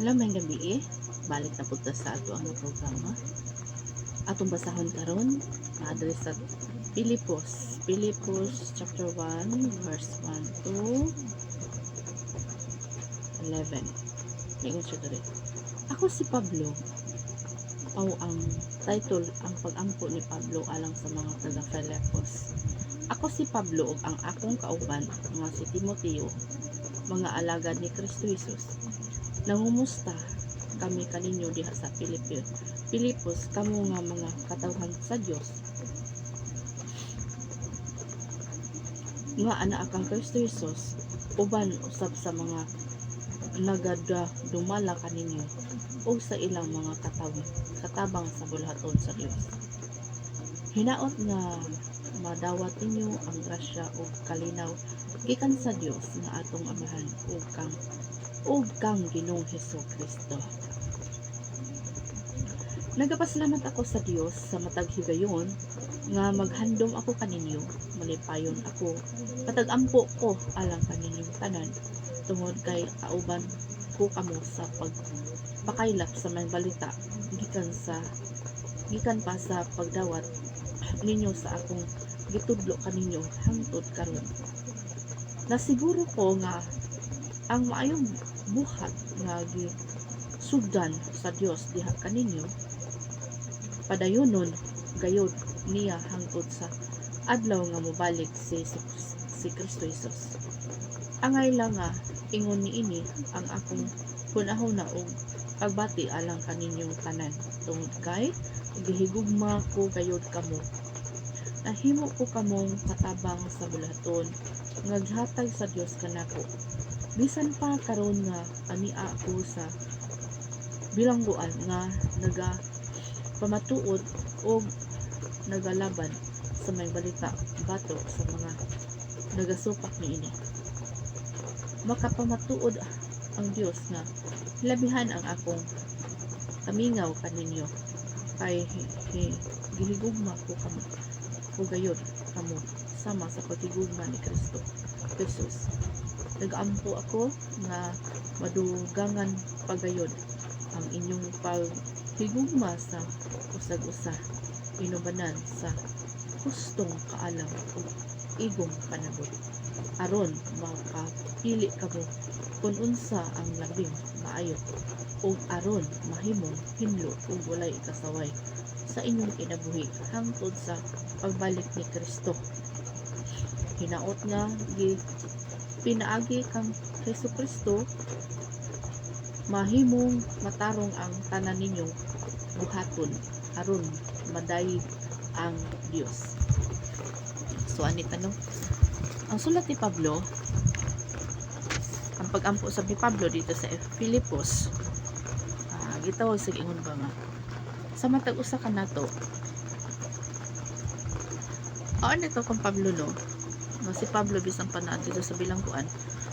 Alam may gabi eh, balik na punta sa ato ang programa. Atong basahon karon na-address sa Pilipos. Pilipos chapter 1 verse 1 to 11. Lingon siya dali. Ako si Pablo. O ang title ang pag-ampo ni Pablo alang sa mga taga Filipos. Ako si Pablo ug ang akong kauban nga si Timoteo, mga alagad ni Kristo Jesus. Nangumusta kami kaninyo diha sa Pilipos. Pilipos kamo nga mga katawhan sa Dios. Nga ana akang Kristo Jesus uban usab sa mga nagada dumala kaninyo o sa ilang mga katawan katabang sa bulaton sa Dios. Hinaot nga madawat ninyo ang grasya o kalinaw gikan sa Dios nga atong amahan ug kang ug kang Ginoong Hesus Kristo. Nagapasalamat ako sa Dios sa matag higayon nga maghandom ako kaninyo, malipayon ako, patag-ampo ko alang kaninyong tanan, tungod kay kauban ko kamo sa pagpakaylap sa may balita gikan sa gikan pa sa pagdawat ninyo sa akong gitudlo kaninyo hangtod karon. Nasiguro ko nga ang maayong buhat nga sugdan sa Dios diha kaninyo padayonon gayod niya hangtod sa adlaw nga mobalik si si Kristo Jesus. Angay lang nga ingon niini ang akong hunahuna og pagbati alang kaninyong tanan. Tungod kay gihigugma ko gayod kamo. Nahimo ko kamong katabang sa bulaton. Nga gihatag sa Dios kanako bisan pa karon nga ania ako sa bilangguan nga naga pamatuod o nagalaban sa may balita bato sa mga nagasupak ni ini. Makapamatuod ang Dios nga labihan ang akong kamingaw kaninyo kay hi- hi- gihigugma ko kamo ko gayod kamo sama sa pagigugma ni Kristo Jesus nagaampo ako nga madugangan pagayod ang inyong paghigugma sa usag-usa inubanan sa hustong kaalam o igong panabot. Aron makapili kamo kung unsa ang labing maayo. Ug aron mahimong hinlo ug walay kasaway sa inyong kinabuhi hangtod sa pagbalik ni Kristo. Hinaot nga gi pinaagi kang Hesu Kristo mahimong matarong ang tanan ninyong buhaton aron madayig ang Dios so ani tanong ang sulat ni Pablo ang pag-ampo sa ni Pablo dito sa Filipos ah, gitawag sa ingon ba nga? Sa matag usa ka nato. Ano nito kung Pablo no nga si Pablo bisan pa na dito sa bilangguan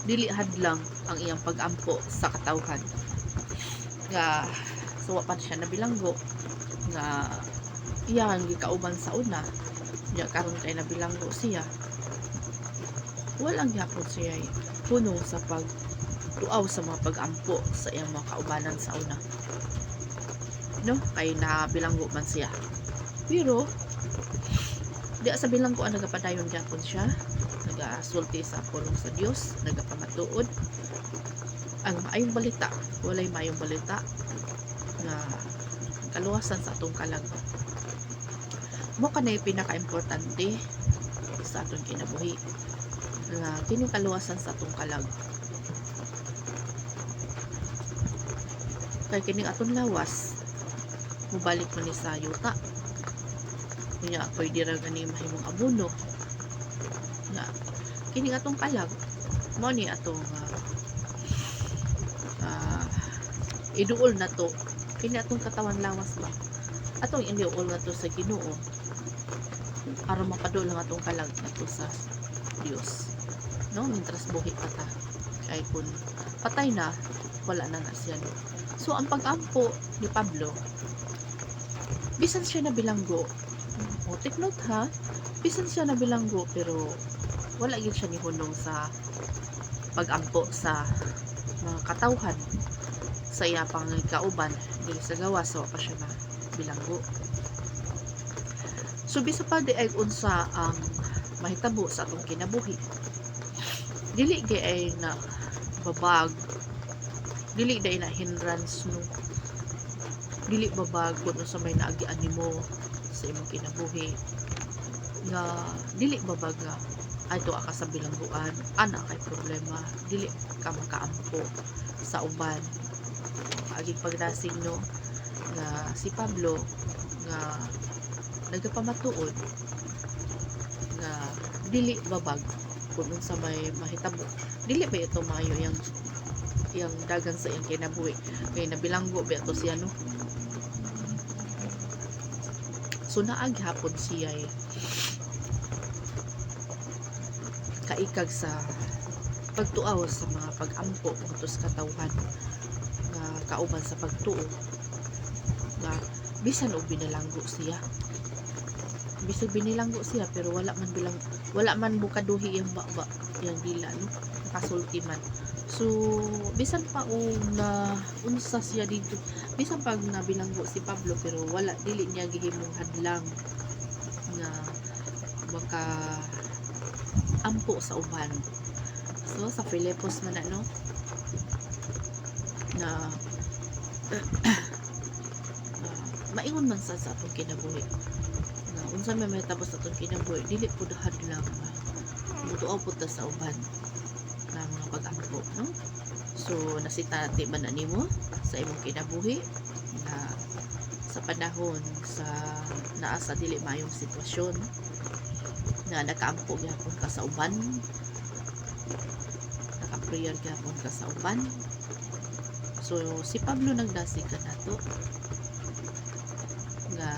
dili hadlang ang iyang pag-ampo sa katawhan. Nga suwa pa siya na bilanggo nga iyan gikauban sa una diya karon kay nabilanggo siya. Walang gyapon siya ay puno sa pag tuaw sa mga pag-ampo sa iyang mga kaubanan sa una. No? Kay nabilanggo man siya. Pero di sa bilanggo ang nagapadayon gyapon siya nagasulti sa pulong sa Dios nagapamatuod. Ang maayong balita walay maayong balita nga kaluwasan sa atong kalag mo kanay pinaka-importante sa atong kinabuhi nga kini kaluwasan sa atong kalag kay kining atong lawas mubalik man ni sa yuta. Kunya pwede ra gani mahimong abono. Nga kining atong kalag mo ni atong ah, ah, iduol na to. Kini atong katawan lawas ba? Atong iniuol na to sa Ginoo para mapadul ang atong kalag na to sa Dios no mintras buhi pa ta. Kay kun patay na wala na na siya. So ang pag-ampo ni Pablo bisan siya na bilanggo. O take note ha? Bisan siya na bilanggo pero wala yun siya ni hunong sa pag-ampo sa mga katawhan sa iya pang kauban dili sa gawas so pa siya na bilanggo. So bisa pa di ay unsa ang mahitabo sa atong kinabuhi. Dili di ay na babag. Dili di na hindrance no. Dili babag kung sa may naagian nimo sa imong kinabuhi. Nga dili babag nga ay to ka sa bilangguan. Ana kay problema. Dili ka makaampo sa uban. Agi pagdasig no? Nga si Pablo nga nagapamatuod nga dili babag. Kung sa may mahitabo. Dili ba ito mayo yang yang dagan sa iyang kinabuhi? Kay nabilanggo ba ito siya no? So naag hapon siya eh. Kaikag sa pagtuaw sa mga pag-ampo utos katawhan nga kauban sa pagtuo nga bisan og binalanggo siya. Bisag binilanggo siya pero wala man bilang wala man bukaduhi yung baba yung dila no? Nakasulti man. So bisan pa og na unsa siya dito. Bisan pag nabilanggo si Pablo pero wala dili niya gihimong hadlang nga maka ampo sa uban. So sa Filipos man na no? Na ah, maingon man sa sa atong kinabuhi. Nga unsa may mahitabo sa atong kinabuhi dili pud hadlang mutuaw pud ta sa uban nga mga pag-ampo no? So nasitati man na nimo sa imong kinabuhi na sa panahon sa naa sa dili mayong sitwasyon na nakaampo gyapon ka sa uban naka-prayer gyapon ka sa uban so si Pablo nagdasig ka nato nga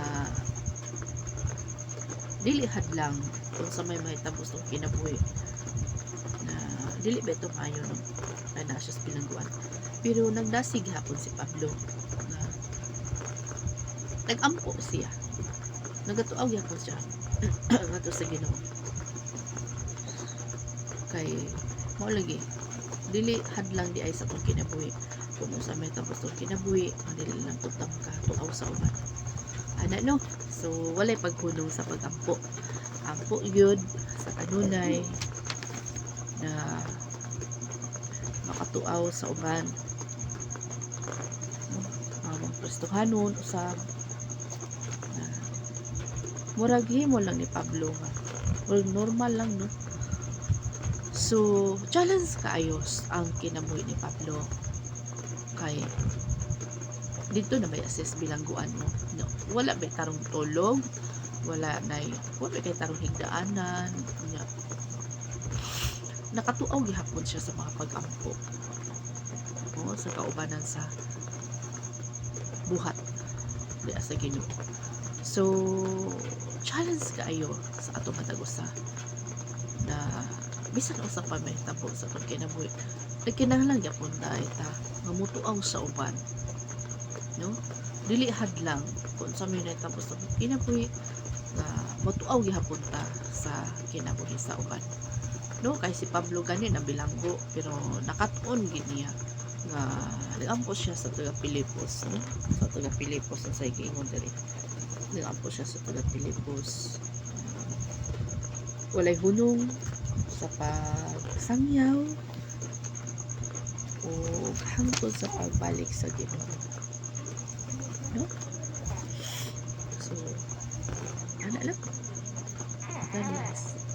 dili hadlang kung sa may mahitabo sa kinabuhi. Na dili ba ito mayo no na nasa sa pinangguan? Pero nagdasig hapon si Pablo nga nagampo siya. Nagatuaw yapon siya nga sa Ginoo kay mo lagi dili hadlang di ay sa tong kinabuhi. Kung sa may tapos tong kinabuhi ang dili lang tutang ka tuaw sa uban. Ana no? So walay paghunong sa pagampo. Ampo yun sa kanunay na makatuaw sa uban. Ang prestuhanon usab murag himo lang ni Pablo nga. Well, normal lang no? So challenge kaayos ang kinabuhi ni Pablo. Kay dito na may assess bilangguan mo no, wala ba tarong tulog? Wala na wala kay tarong higdaanan? Nya. Nakatuaw gihapon siya sa mga pag-ampo. O, sa kaubanan sa buhat. Di sa Ginoo so challenge kaayo sa ato matagusa na bisan usa pa may tabo sa atong kinabuhi nagkinahanglan gyapon dahil ta nga mutuaw sa uban. No? Dili hadlang kung sa may tabo sa kinabuhi nga mutuaw gihapon ta sa kinabuhi sa uban. No? Kay si Pablo gani na bilanggo pero nakatuon gid niya nga nagampo siya sa taga Pilipos no? sa taga Pilipos sa giingon diri nagampo siya sa taga Pilipos? Ah, walay hunong sa pagsangyaw o hangtod sa pagbalik sa Ginoo. No? So ana lang